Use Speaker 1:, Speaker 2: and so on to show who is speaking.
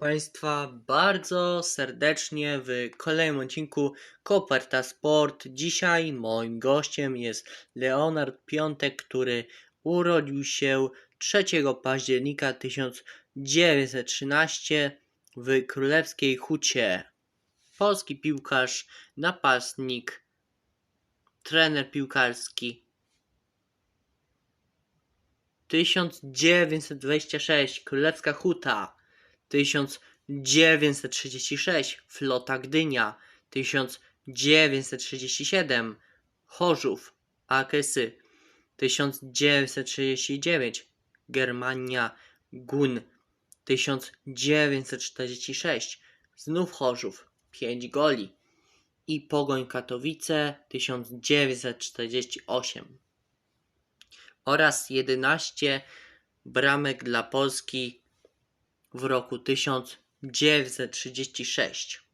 Speaker 1: Państwa bardzo serdecznie w kolejnym odcinku Koperta Sport. Dzisiaj moim gościem jest Leonard Piątek, który urodził się 3 października 1913 w Królewskiej Hucie. Polski piłkarz, napastnik, trener piłkarski. 1926 Królewska Huta 1936 Flota Gdynia 1937 Chorzów Akesy 1939 Germania Gun 1946 znów Chorzów 5 goli i Pogoń Katowice 1948 oraz 11 bramek dla Polski w roku 1936.